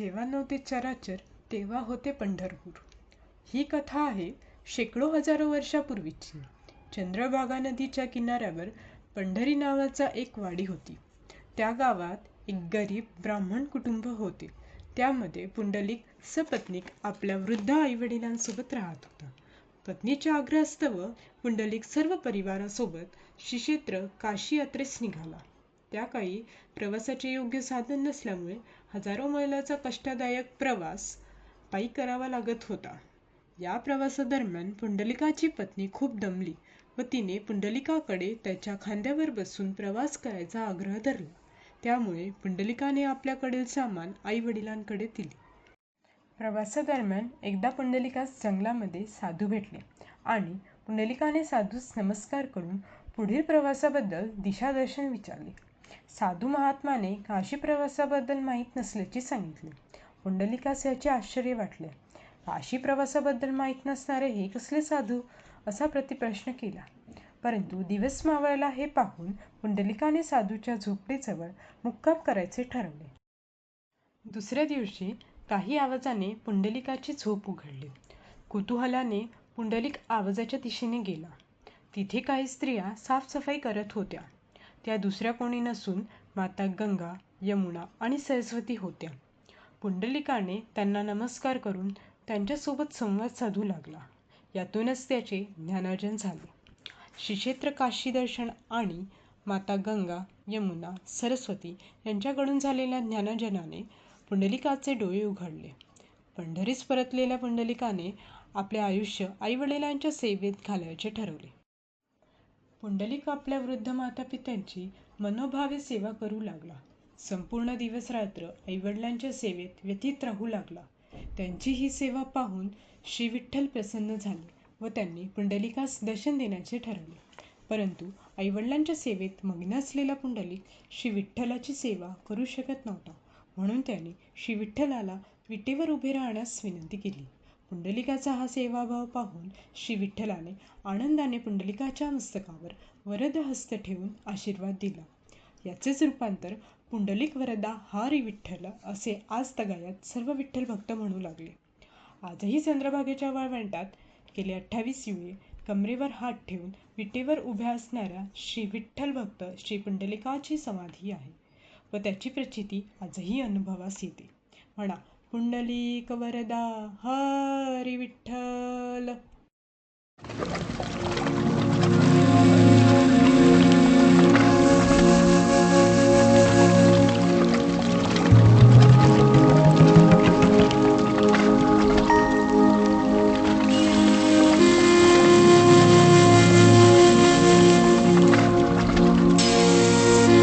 जेव्हा नव्हते चराचर तेव्हा होते पंढरपूर. ही कथा आहे शेकडो हजारो वर्षापूर्वीची. चंद्रभागा नदीच्या किनाऱ्यावर पंढरी नावाचा एक वाडी होती. त्या गावात एक गरीब ब्राह्मण कुटुंब होते. त्यामध्ये पुंडलिक सपत्नीक आपल्या वृद्ध आईवडिलांसोबत राहत होता. पत्नीच्या आग्रहास्तव पुंडलिक सर्व परिवारासोबत श्रीक्षेत्र काशी यात्रेस निघाला. त्या काळी प्रवासाचे योग्य साधन नसल्यामुळे हजारो मैलाचा कष्टदायक प्रवास पायी करावा लागत होता. या प्रवासादरम्यान पुंडलिकाची पत्नी खूप दमली व तिने पुंडलिकाकडे त्याच्या खांद्यावर बसून प्रवास करायचा आग्रह धरला. त्यामुळे पुंडलिकाने आपल्याकडील सामान आई वडिलांकडे दिले. प्रवासादरम्यान एकदा पुंडलिकास जंगलामध्ये साधू भेटले आणि पुंडलिकाने साधूस नमस्कार करून पुढील प्रवासाबद्दल दिशादर्शन विचारले. साधू महात्माने काशी प्रवासाबद्दल माहीत नसल्याचे सांगितले. पुंडलिकास याचे आश्चर्य वाटले. काशी प्रवासाबद्दल माहीत नसणारे हे कसले साधू? असा प्रतिप्रश्न केला. परंतु दिवस मावळला हे पाहून पुंडलिकाने साधूच्या झोपडीजवळ मुक्काम करायचे ठरवले. दुसऱ्या दिवशी काही आवाजाने पुंडलिकाची झोप उघडली. कुतूहलाने पुंडलिक आवाजाच्या दिशेने गेला. तिथे काही स्त्रिया साफसफाई करत होत्या. त्या दुसऱ्या कोणी नसून माता गंगा यमुना आणि सरस्वती होत्या. पुंडलिकाने त्यांना नमस्कार करून त्यांच्यासोबत संवाद साधू लागला. यातूनच त्याचे ज्ञानार्जन झाले. श्रीक्षेत्र काशी दर्शन आणि माता गंगा यमुना सरस्वती यांच्याकडून झालेल्या ज्ञानार्जनाने पुंडलिकाचे डोळे उघडले. पंढरीस परतलेल्या पुंडलिकाने आपले आयुष्य आईवडिलांच्या सेवेत घालायचे ठरवले. पुंडलिक आपल्या वृद्ध मातापित्यांची मनोभावे सेवा करू लागला. संपूर्ण दिवस रात्र आईवडिलांच्या सेवेत व्यतीत राहू लागला. त्यांची ही सेवा पाहून श्री विठ्ठल प्रसन्न झाले व त्यांनी पुंडलिकास दर्शन देण्याचे ठरवले. परंतु आईवडिलांच्या सेवेत मग्न असलेला पुंडलिक श्री विठ्ठलाची सेवा करू शकत नव्हता. म्हणून त्याने श्री विठ्ठलाला विटेवर उभे राहण्यास विनंती केली. पुंडलिकाचा हा सेवाभाव पाहून श्री विठ्ठलाने आनंदाने पुंडलिकाच्या मस्तकावर वरद हस्त ठेवून आशीर्वाद दिला. याचेच रूपांतर पुंडलिक वरदा हारी विठ्ठल असे आज तगायात सर्व विठ्ठल भक्त म्हणू लागले. आजही चंद्रभागेच्या वाळवंटात गेले अठ्ठावीस युगे कमरेवर हात ठेवून विटेवर उभ्या असणाऱ्या श्री विठ्ठल भक्त श्री पुंडलिकाची समाधी आहे व त्याची प्रचिती आजही अनुभवास येते. म्हणा पुण्डलीकवरदा हरिविठ्ठल।